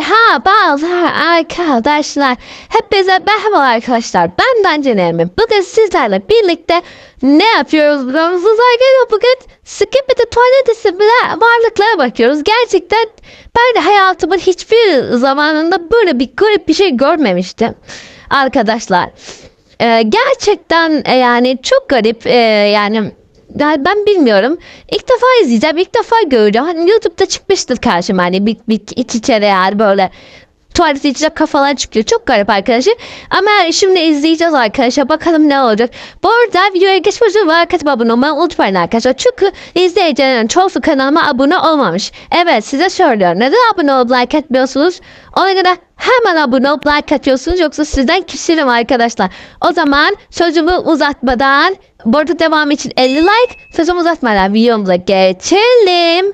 Merhabalar arkadaşlar. Hepinize merhaba arkadaşlar. Ben Dance Nermin. Bugün sizlerle birlikte ne yapıyoruz biliyor musunuz arkadaşlar? Bugün Skibidi Tuvalet isimli varlıklara bakıyoruz. Gerçekten ben de hayatımın hiçbir zamanında böyle bir garip bir şey görmemiştim. Arkadaşlar. Ee, gerçekten e, yani çok garip e, yani ya ben bilmiyorum. İlk defa izleyeceğim. ilk defa göreceğim. Hani YouTube'da çıkmıştır karşıma hani bir, bir iç içe yani böyle tuvalet içine kafalar çıkıyor. Çok garip arkadaşlar. Ama şimdi izleyeceğiz arkadaşlar. Bakalım ne olacak. Bu arada videoya geçmeden like atıp abone olmayı unutmayın arkadaşlar. Çünkü izleyicilerin çoğusu kanalıma abone olmamış. Evet size söylüyorum. Neden abone olup like etmiyorsunuz? Ona göre hemen abone olup like atıyorsunuz. Yoksa sizden küsürüm arkadaşlar. O zaman sözümü uzatmadan bu arada devam için 50 like sözümü uzatmadan videomuza geçelim.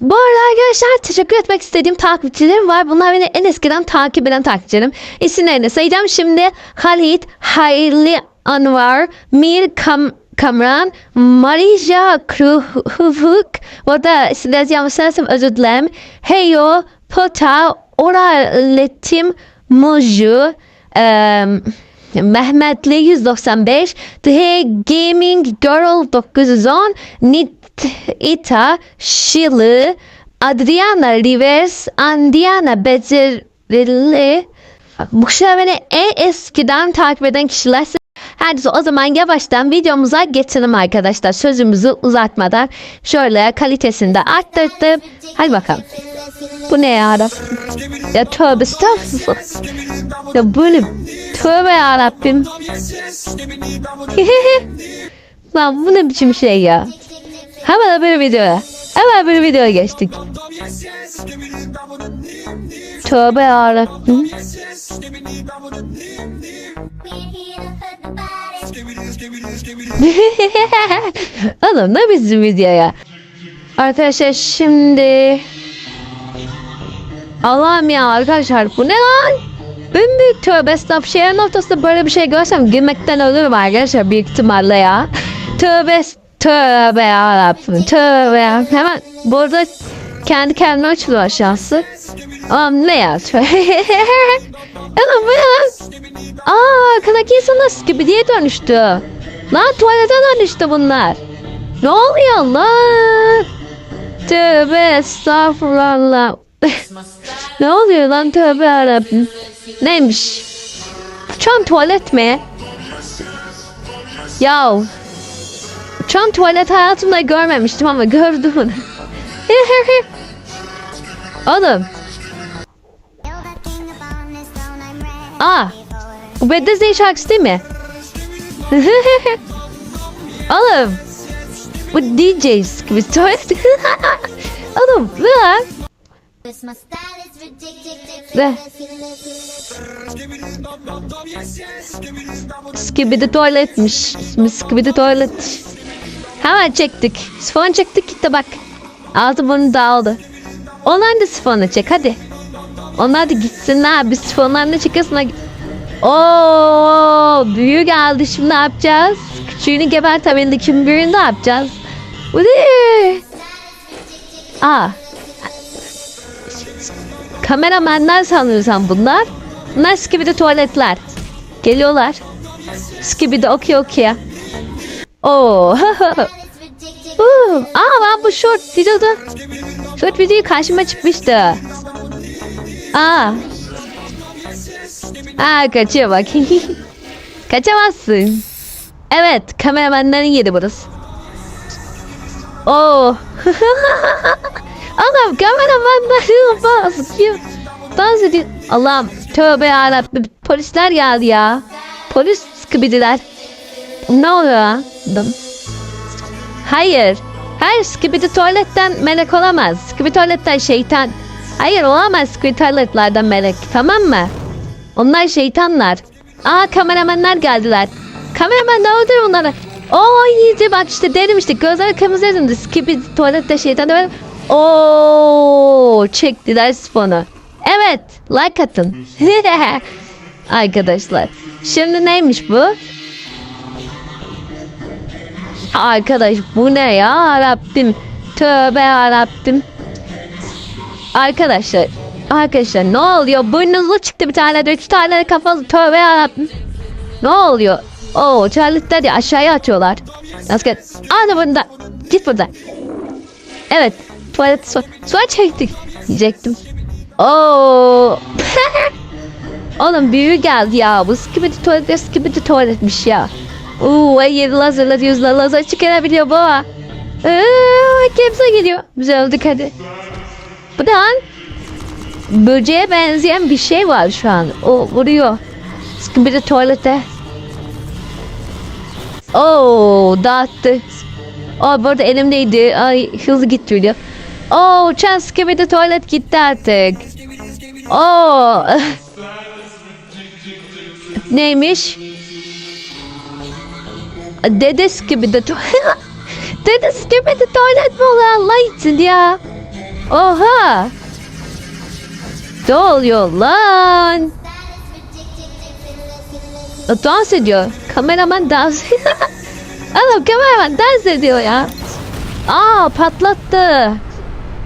Bu arada arkadaşlar teşekkür etmek istediğim takipçilerim var. Bunlar beni en eskiden takip eden takipçilerim. İsimlerini sayacağım şimdi. Halit, Hayli Anvar, Mir Kam Kamran, Marija Kruhuvuk. Bu arada isimleri yanlış söylersem özür dilerim. Heyo, Pota, Oraletim, Muju, em, Mehmetli 195, The Gaming Girl 910, Nit Ita, Şili, Adriana Rivers, Andiana kişiler beni en eskiden takip eden kişiler. Hadi o zaman yavaştan videomuza geçelim arkadaşlar. Sözümüzü uzatmadan şöyle kalitesini de arttırdım. Hadi bakalım. Bu ne ya Rabbim? Ya tövbe estağfurullah. Ya böyle tövbe ya Rabbim. Lan bu ne biçim şey ya? Hemen bir videoya. Hemen bir videoya geçtik. Tövbe ya Rabbim. Oğlum ne bizim videoya? Arkadaşlar şimdi Allah'ım ya arkadaşlar bu ne lan? Ben bir tövbe estağfurullah şehrin ortasında böyle bir şey görsem gülmekten ölürüm arkadaşlar büyük ihtimalle ya. Tövbe tövbe ya Rabbim tövbe ya. Hemen burada kendi kendine açılıyor aşağısı. Aman ne ya? Oğlum bu lan? Aa arkadaki insanlar gibi diye dönüştü. Lan tuvalete dönüştü bunlar. Ne oluyor lan? Tövbe estağfurullah. ne oluyor lan tövbe yarabbim. Neymiş? Çan tuvalet mi? Yav. Çan tuvalet hayatımda görmemiştim ama gördüm onu. Oğlum. Aa. Bu Bad Disney şarkısı değil mi? Oğlum. Bu DJ's gibi tuvalet. Oğlum lan? Ne? Skibidi tuvaletmiş. Skibidi tuvalet. Hemen çektik. Sifon çektik gitti bak. Altı bunu dağıldı. Onlar da sifonu çek hadi. Onlar da gitsinler. Biz sifonlarını çekesin. Oo, büyü geldi şimdi ne yapacağız? Küçüğünü gebertebildi. Kim büyüğünü ne yapacağız? Bu ne? Aa. Kameramenler sanıyorsan bunlar. Bunlar skibidi tuvaletler. Geliyorlar. Skibidi okuyor okuyor. Oo. Uh, Aa ben bu short videoda short video karşıma çıkmıştı. Aa. Aa kaçıyor bak. Kaçamazsın. Evet kameramanların yeri burası. Oo. Allah'ım kameramanların bazı dans ediyor. Allah'ım tövbe yarabbim polisler geldi ya. Polis skibdiler. Ne oluyor? Hayır. Hayır skibidi tuvaletten melek olamaz. Skibidi tuvaletten şeytan. Hayır olamaz skibidi tuvaletlerden melek. Tamam mı? Onlar şeytanlar. Aa kameramanlar geldiler. Kameraman ne oldu onlara? Oo iyiydi bak işte derim işte gözleri kırmızı yazındı. Skibidi tuvalette şeytan evet. Oo çektiler sponu. Evet like atın. Arkadaşlar. Şimdi neymiş bu? Arkadaş bu ne ya Rabbim. Tövbe ya Rabbim. Arkadaşlar Arkadaşlar ne oluyor? Burnunuzlu çıktı bir tane de üç tane de kafalı. Tövbe yarabbim. Ne oluyor? Oo tuvaletleri aşağıya atıyorlar. Gel? Ana bunda. Git buradan. Evet. Tuvalet su, suya çektik. Diyecektim. Oo. Oğlum büyü geldi ya. Bu skibidi tuvalet skibidi tuvaletmiş ya. Uuu yeri lazerla diyoruz la lazer çıkarabiliyor baba. Ee, kimse geliyor. Biz öldük hadi. Bu ne lan? Böceğe benzeyen bir şey var şu an. O vuruyor. Skibidi tuvalete. Oo dağıttı. O burada elimdeydi. Ay hızlı gitti diyor. Oo uçan skibidi tuvalet gitti artık. Oo. Neymiş? Dedes gibi de. Dedes gibi de tuvalet mi olur Allah için ya? Oha. Ne oluyor lan? Dans ediyor. Kameraman dans Oğlum kameraman dans ediyor ya. Aa patlattı.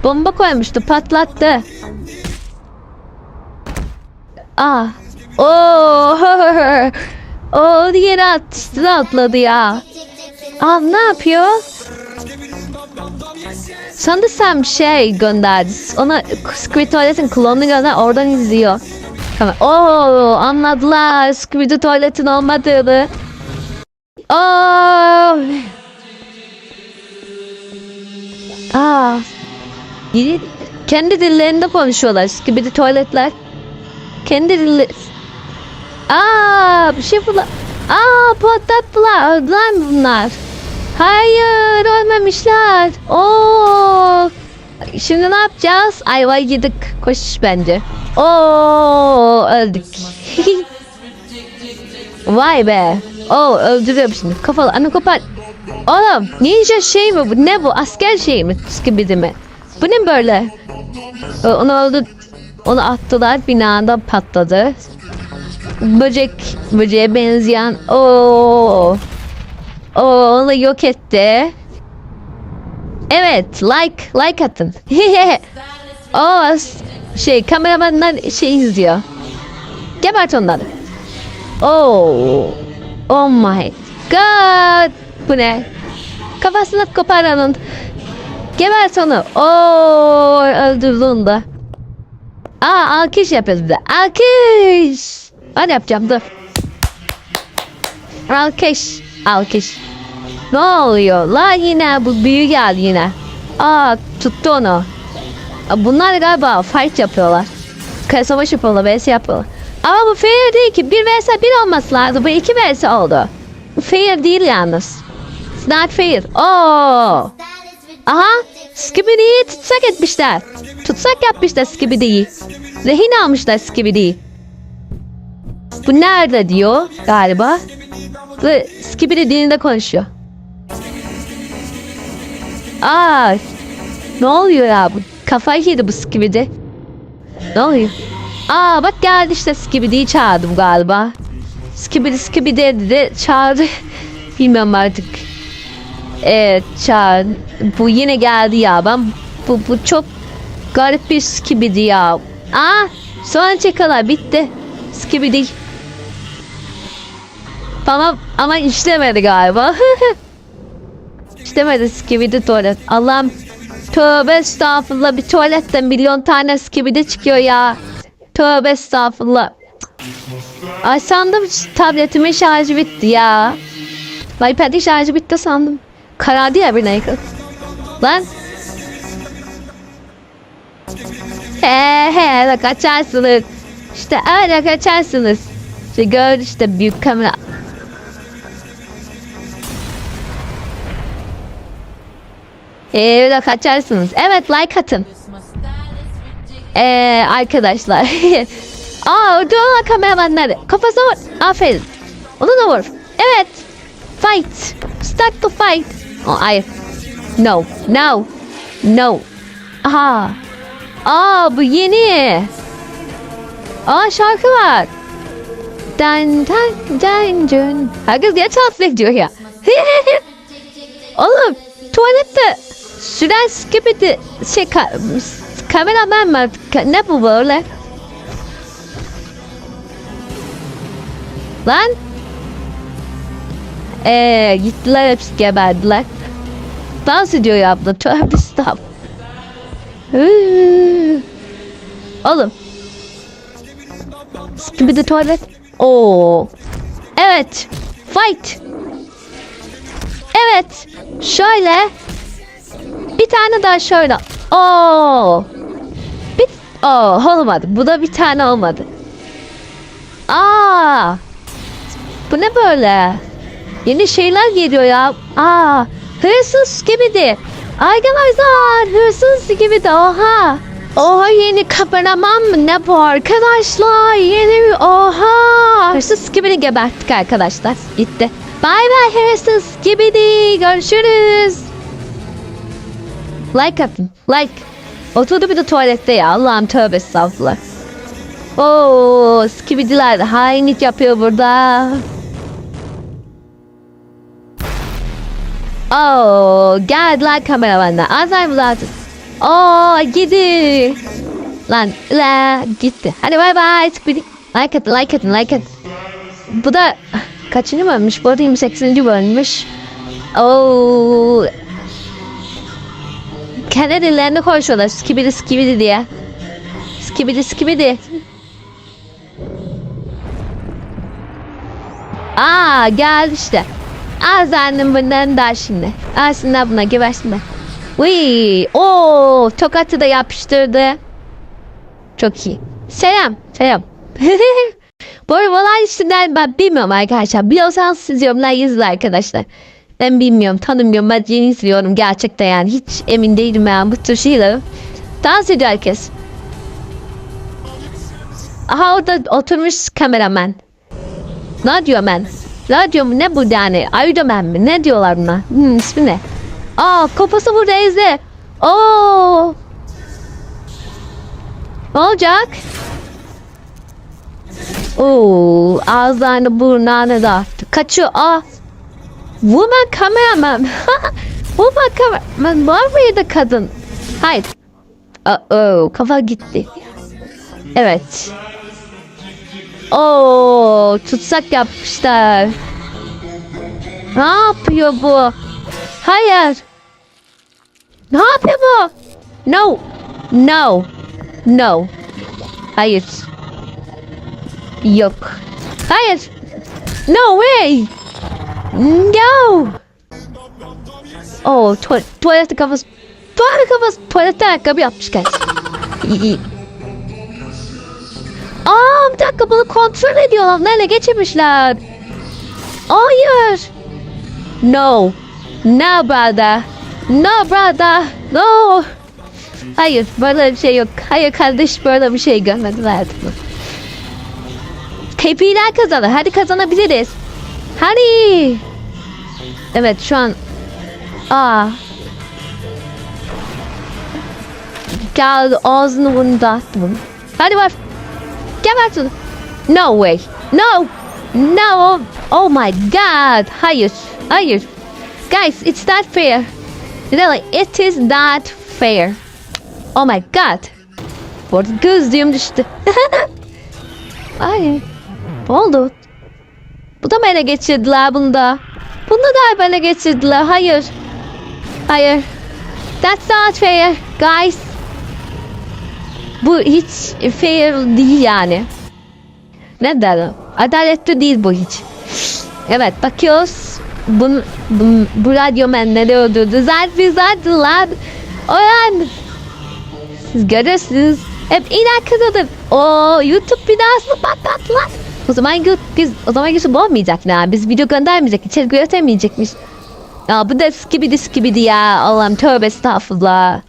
Bomba koymuştu patlattı. Aa. Oo. O yere attı atladı ya. Aa ne yapıyor? Sanırsam şey gönderdi. Ona Squid Tuvalet'in klonunu gönder oradan izliyor. Tamam. Oo anladılar Squid Tuvalet'in olmadığını. Oo. Aa. Yeni- Kendi dillerinde konuşuyorlar Squid Tuvaletler. Kendi dilleri. Aa bir şey fırla. Aa patlattılar. Öldüler mi bunlar? Hayır ölmemişler. Oo. Şimdi ne yapacağız? Ayva yedik. Koş bence. Oo öldük. Vay be. Oo öldürüyorum şimdi. Kafalı. Anne kapat. Oğlum ninja şey mi bu? Ne bu? Asker şey mi? Skibidi mi? Bu ne böyle? Ee, Onu öldü. Onu attılar. Binada patladı. Böcek. Böceğe benzeyen. Oo. Oo onu yok etti. Evet, like like atın. o şey kameramanlar şey izliyor. Gebert onları. Oh. Oh my god. Bu ne? Kafasını kopar onun. Gebert onu. Oo öldürdü onu da. Aa alkış yapıyoruz bir de. Alkış. Ben yapacağım dur. Alkış. Alkış. Ne oluyor? La yine bu büyü geldi yine. Aa tuttu onu. Bunlar galiba fight yapıyorlar. Kara savaş yapıyorlar, vs yapıyorlar. Ama bu fair değil ki. Bir vs bir olması lazım. Bu iki vs oldu. Fair değil yalnız. It's not fair. Oo. Aha. Skibidi'yi tutsak etmişler. Tutsak yapmışlar Skibidi'yi. Rehin almışlar Skibidi'yi. Bu nerede diyor galiba. Ve Skibidi dilinde konuşuyor. Aa, ne oluyor ya bu? Kafayı yedi bu Skibidi. Ne oluyor? Aa bak geldi işte Skibidi'yi çağırdım galiba. Skibidi Skibidi dedi çağırdı. Bilmiyorum artık. Evet çağır. Bu yine geldi ya ben bu, bu çok garip bir Skibidi ya. Aa sonra çakalar bitti. Skibidi. Ama ama işlemedi galiba. işlemedi skibidi tuvalet. Allah'ım tövbe estağfurullah bir tuvaletten milyon tane skibidi çıkıyor ya. Tövbe estağfurullah. Ay sandım tabletimin şarjı bitti ya. iPad'in şarjı bitti sandım. Karardı ya bir naked. Lan. He he kaçarsınız. İşte öyle kaçarsınız. İşte gör işte büyük kamera. Ee, öyle kaçarsınız. Evet like atın. Ee, arkadaşlar. Aa orada kameramanları. Kafasına vur. Aferin. Onu da vur. Evet. Fight. Start to fight. Oh, hayır. No. No. No. Aha. Aa bu yeni. Aa şarkı var. Dan dan dan dun. Herkes diye translate diyor ya. Oğlum tuvalette süren skibidi şey ka- Kameraman mı? Ka- Ne bu böyle? Lan. Eee gittiler hepsi geberdiler. Dans ediyor ya abla. Tövbe stop. Oğlum. Gibi de tuvalet. Oo. Evet. Fight. Evet. Şöyle. Bir tane daha şöyle. Oo. Bir Oo, olmadı. Bu da bir tane olmadı. Aa. Bu ne böyle? Yeni şeyler geliyor ya. Aa. Hırsız gibi de. Arkadaşlar hırsız gibi de oha. Oha yeni kameraman mı ne bu arkadaşlar? Yeni bir oha. Hırsız gibi de geberttik arkadaşlar. Gitti. Bay bay hırsız gibi de. Görüşürüz. Like atın. Like. Oturdu bir de tuvalette ya. Allah'ım tövbe estağfurullah. Oo, skibidiler hainlik yapıyor burada. Oo, geldiler kameramanlar. Azar mı zaten? Oo, gidi. Lan, la, gitti. Hadi bay bay. Skibidi. Like atın, like atın, like atın. Bu da kaçıncı bölünmüş? Bu arada 28. bölünmüş. Oo, kendi dillerini konuşuyorlar. Skibidi skibidi diye. Skibidi skibidi. Aa geldi işte. Azanın bundan da şimdi. Aslında buna gebersin de. Uy, o tokatı da yapıştırdı. Çok iyi. Selam, selam. Bu arada olay üstünden ben bilmiyorum arkadaşlar. Biliyorsanız siz yorumlar yazın arkadaşlar. Ben bilmiyorum, tanımıyorum. Ben yeni izliyorum gerçekten yani. Hiç emin değilim ben bu tür şeyler. Dans ediyor herkes. Aha orada oturmuş kameraman. Ne diyor ben? Radyo mu ne bu yani? Man mi? Ne diyorlar buna? Hmm, ismi ne? Aa kafası burada ezdi. Oo. Ne olacak? Oo, ağızlarını burnlarını dağıttı. Kaçıyor. Aa. Woman cameraman. Woman cameraman. Var mıydı kadın? Hayır. Oh, kafa gitti. Evet. Oo, tutsak yapmışlar. Ne yapıyor bu? Hayır. Ne yapıyor bu? No. No. No. Hayır. Yok. Hayır. No way. No. Oh, tuvalet, tuvalet kafası. Tuvalet kafası. Tuvalette ayakkabı. İyi, iyi. Aa bir dakika bunu kontrol ediyorlar. Nereye geçirmişler? Hayır. No. No brother. No brother. No. Hayır böyle bir şey yok. Hayır kardeş böyle bir şey görmediler. KP'ler kazanır. Hadi kazanabiliriz. Hadi. Evet şu an. Aa. Geldi ağzını bunu dağıttım. Hadi var. Geber şunu. No way. No. No. Oh my god. Hayır. Hayır. Guys, it's not fair. Really, it is not fair. Oh my god. Bu arada gözlüğüm düştü. Ay. Ne oldu? Bu da mı ele geçirdiler bunda? Bunu da ele geçirdiler. Hayır. Hayır. That's not fair, guys. Bu hiç fair değil yani. Ne derim? Adaletli değil bu hiç. Evet bakıyoruz. Bu, bu, bu radyomen ne öldürdü? Zaten zaten lan. Oran. Siz görürsünüz. Hep inakıdadır. O YouTube binası patlattılar. O zaman biz o zaman YouTube olmayacak ne? Biz video göndermeyecek, içerik üretemeyecekmiş. Ya bu da skibidi skibidi ya. Allah'ım tövbe estağfurullah.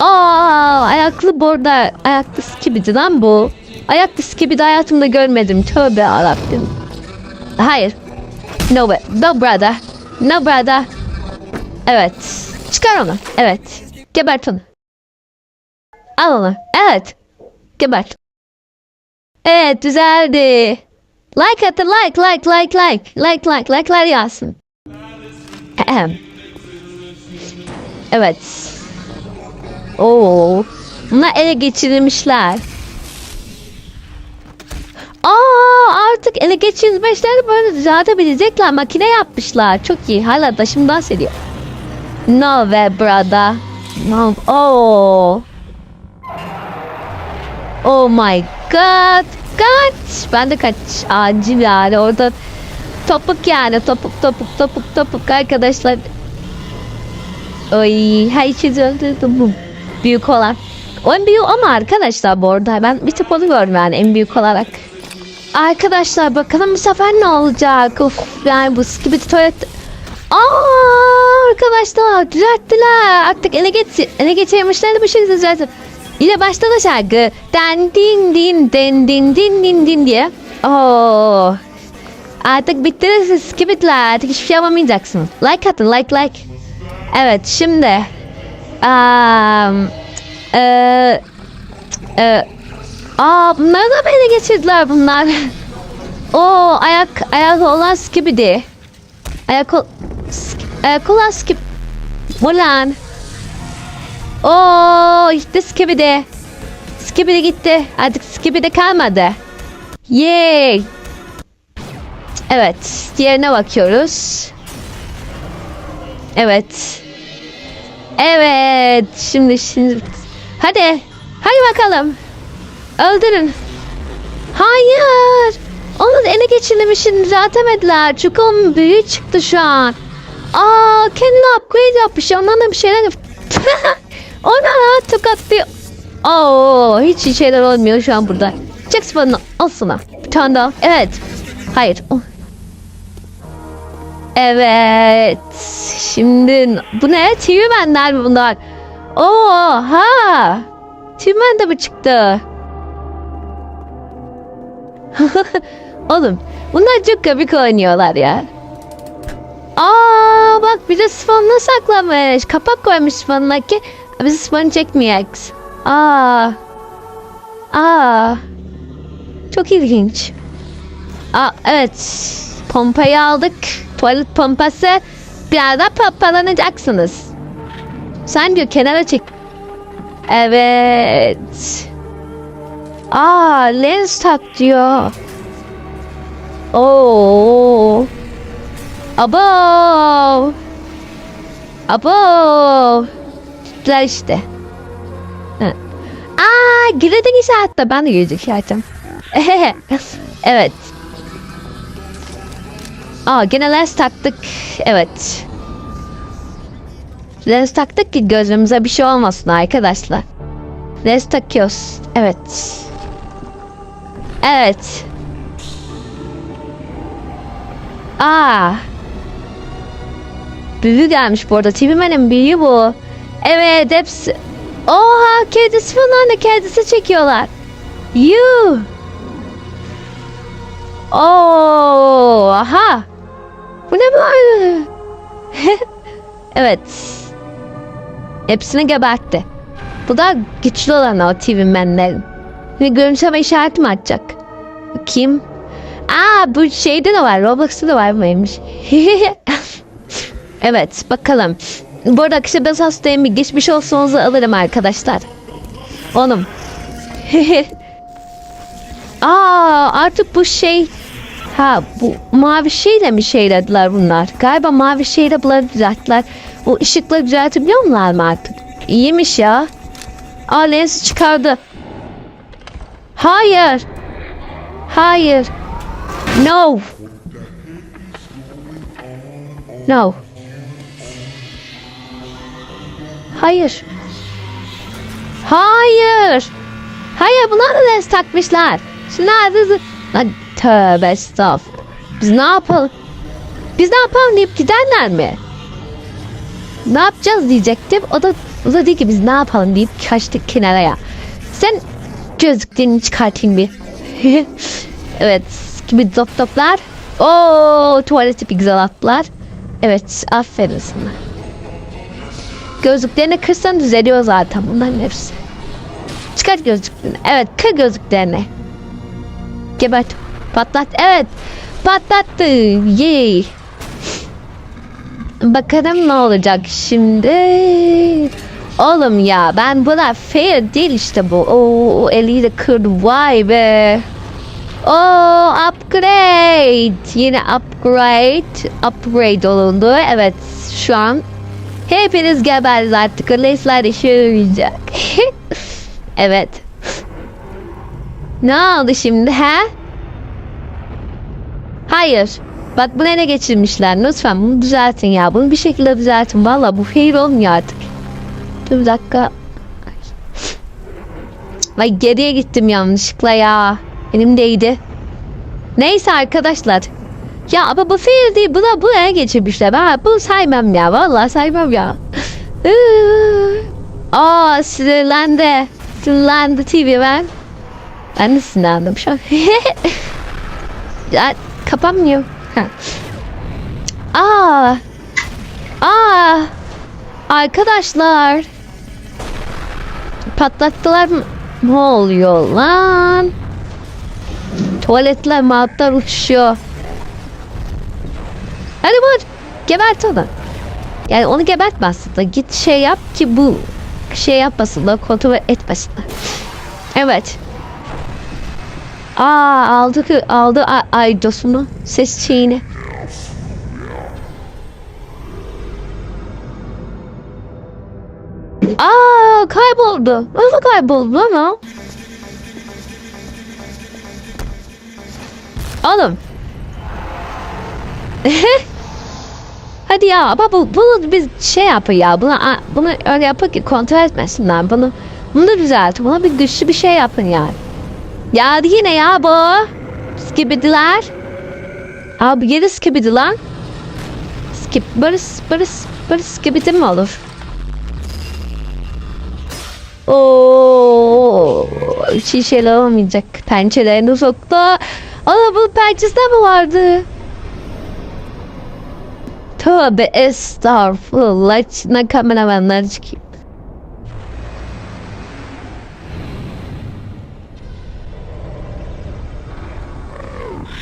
Aa, ayaklı borda, ayaklı skibidi lan bu. Ayaklı skibidi hayatımda görmedim. Tövbe Rabbim. Hayır. No way. No brother. No brother. Evet. Çıkar onu. Evet. Gebert onu. Al onu. Evet. Gebert. Evet düzeldi. Like atın like like like like. Like like like'lar yazsın. Ahem. Evet. Oo. Bunlar ele geçirilmişler. Aa artık ele geçirilmişleri böyle düzeltebilecekler. Makine yapmışlar. Çok iyi. Hala da şimdi dans ediyor. No way brother. No. Oh. Oh my god. Kaç. Ben de kaç. Acil yani. Orada topuk yani. Topuk topuk topuk topuk arkadaşlar. Oy. Her şey öldürdüm bu. Büyük olan. O en büyük ama arkadaşlar bu arada. Ben bir tık gördüm yani en büyük olarak. Arkadaşlar bakalım bu sefer ne olacak? Of yani bu gibi tuvalet... Aa arkadaşlar düzelttiler. Artık ele, geç ele geçirmişler de bu şekilde düzelttim. Yine başladı şarkı. Den din din den din din din din diye. Oo. Artık bitti siz skibitler. Artık hiçbir şey yapamayacaksınız. Like atın like like. Evet şimdi. Um, eee e, Aa bunları da beni geçirdiler bunlar. O ayak ayak olan skibidi. Ayak ayak olan skip. Mulan. Oo işte skibidi. Skibidi gitti. Artık skibidi kalmadı. Yay. Evet. Diğerine bakıyoruz. Evet. Evet. Şimdi şimdi. Hadi. Hadi bakalım. Öldürün. Hayır. Onu ele geçirmişini düzeltemediler. Çünkü onun büyüğü çıktı şu an. Aa kendine upgrade yapmış. Ondan da bir şeyler Ona tokatlıyor. Oo hiç şeyler olmuyor şu an burada. Çek sıfanı al sana. Bir tane daha. Evet. Hayır. Oh. Evet. Şimdi bu ne? TV benler mi bunlar? Oha. TV de mi çıktı? Oğlum bunlar çok komik oynuyorlar ya. Aa bak bir de sifonunu saklamış. Kapak koymuş sifonuna ki biz sifonu çekmeyeceğiz. Aa. Aa. Çok ilginç. Aa evet. Pompayı aldık. Tuvalet pompası. Birazdan pompalanacaksınız. Sen diyor kenara çek. Evet. Aa lens tak diyor. Oo. Abo. Abo. Tuttular işte. Hı. Aa girdin işaretle. Ben de girecek işaretim. evet. Aa gene lens taktık. Evet. Lens taktık ki gözümüze bir şey olmasın arkadaşlar. Lens takıyoruz. Evet. Evet. Aa. Büyü gelmiş bu arada. TV'menin büyüğü bu. Evet hepsi. Oha kedisi falan da kedisi çekiyorlar. You. Oo, aha. Bu ne böyle? evet. Hepsini gebertti. Bu da güçlü olan o TV menlerin. Ve görüntüleme işareti mi atacak? Kim? Aa bu şeyde de var. Roblox'ta da var mıymış? evet bakalım. Bu arada akışa biraz hastayım. Geçmiş olsunuzu alırım arkadaşlar. Onum. Aa artık bu şey Ha bu mavi şeyle mi şeylediler bunlar? Galiba mavi şeyle bunları düzelttiler. O ışıkları düzeltebiliyor mular mı artık? İyiymiş ya. Aa lensi çıkardı. Hayır. Hayır. No. No. Hayır. Hayır. Hayır bunlar da lens takmışlar. Şunlar hızlı. Lan tövbe estağfurullah. Biz ne yapalım? Biz ne yapalım deyip giderler mi? Ne yapacağız diyecektim. O da, o da değil ki biz ne yapalım deyip kaçtık kenara. Sen gözlüklerini çıkartayım bir. evet gibi top toplar. Oo tuvaleti bir güzel attılar. Evet aferin sana. Gözlüklerini kırsan düzeliyor zaten bunların hepsi. Çıkart gözlüklerini. Evet kır gözlüklerini. Gebert. Patlat. Evet. Patlattı. Yay. Bakalım ne olacak şimdi. Oğlum ya ben buna fair değil işte bu. Oo eliyle de kırdı vay be. Oo upgrade. Yine upgrade. Upgrade olundu. Evet şu an hepiniz geberdiniz artık. Lesler işe yarayacak. evet. Ne oldu şimdi he? Hayır. Bak bu ne geçirmişler. Lütfen bunu düzeltin ya. Bunu bir şekilde düzeltin. Valla bu fair olmuyor artık. Dur bir dakika. Vay geriye gittim yanlışlıkla ya. Elimdeydi. Neyse arkadaşlar. Ya ama bu fair değil. Buna buraya geçirmişler. Ben bunu saymam ya. Vallahi saymam ya. Aa sinirlendi. Sinirlendi TV ben. Ben de sinirlendim şu an. ya, kapanmıyor. Ha. Aa. Aa. Arkadaşlar. Patlattılar mı? Ne oluyor lan? Tuvaletler mağazalar uçuşuyor. Hadi vur. Gebert onu. Yani onu gebertme aslında. Git şey yap ki bu şey yapmasınlar. Kontrol etmesinler. Evet. Aa aldı ki aldı ay, ay dostunu ses şeyini. Aa kayboldu. Nasıl kayboldu ama? Oğlum. Hadi ya ama bu, bunu biz şey yapın ya. Bunu, bunu öyle yapın ki kontrol etmesinler. Bunu, bunu da düzeltin. Buna bir güçlü bir şey yapın yani. Ya yine ya bu. Skibidiler. Abi yedi skibidi lan. Skip. Böyle, böyle, böyle skibidi mi olur? Oo, şeyler olmayacak. Pençelerini soktu. Ana bu pençesinde mi vardı? Tövbe estağfurullah. İçinden kameramanlar çıkayım.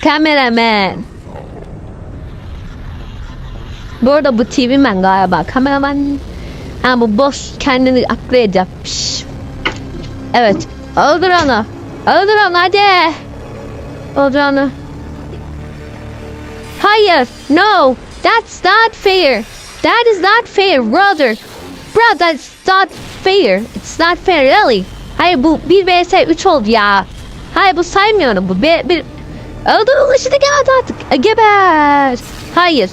Kameraman. Bu arada bu TV man galiba. Kameraman. Ha bu boş kendini yapmış. Evet. Öldür onu. Öldür onu hadi. Öldür onu. Hayır. No. That's not fair. That is not fair brother. Bro that's not fair. It's not fair really. Hayır bu 1 vs 3 oldu ya. Hayır bu saymıyorum bu. Bir, bir... Onu şimdi geldi artık. E, Geber. Hayır.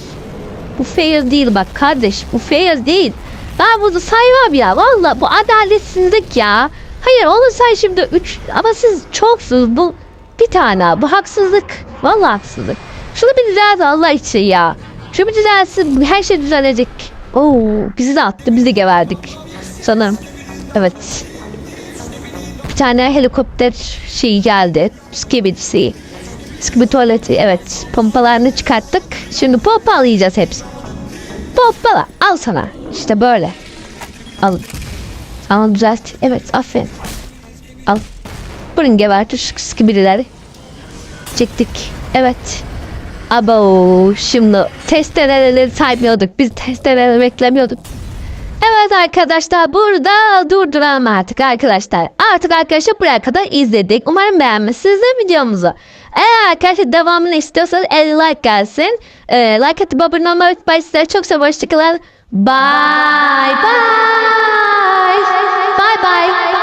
Bu fair değil bak kardeş. Bu fair değil. Ben bunu saymam ya. Valla bu adaletsizlik ya. Hayır onu say şimdi 3 ama siz çoksunuz. Bu bir tane. Bu haksızlık. Valla haksızlık. Şunu bir düzelt Allah için ya. Şunu bir düzelsin. Her şey düzelecek. Oo, bizi de attı. Biz de geberdik. Sanırım. Evet. Bir tane helikopter şeyi geldi. Skibidi. Skibidi tuvaleti. Evet. Pompalarını çıkarttık. Şimdi pompalayacağız hepsini. Pompala. Al sana. İşte böyle. Al. Al düzelt. Evet aferin. Al. Burun gebertir şu skibidileri. Çektik. Evet. Abo şimdi testereleri saymıyorduk. Biz testereleri beklemiyorduk. Evet arkadaşlar burada durduralım artık arkadaşlar. Artık arkadaşlar buraya kadar izledik. Umarım beğenmişsiniz de videomuzu. Eğer arkadaşlar devamını istiyorsanız 50 like gelsin. Ee, like atıp abone olmayı unutmayın. Sizlere çok seviyorum. Hoşçakalın. Bye bye. Bye bye.